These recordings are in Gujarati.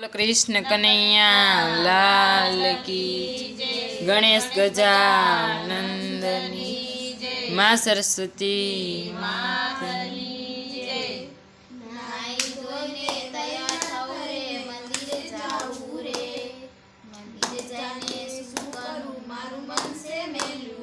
બોલો કૃષ્ણ કનૈયા લાલ કી ગણેશ ગજાનંદની મા સરસ્વતી મેલું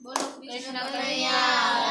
બોલો કૃષ્ણ કલ્યાણ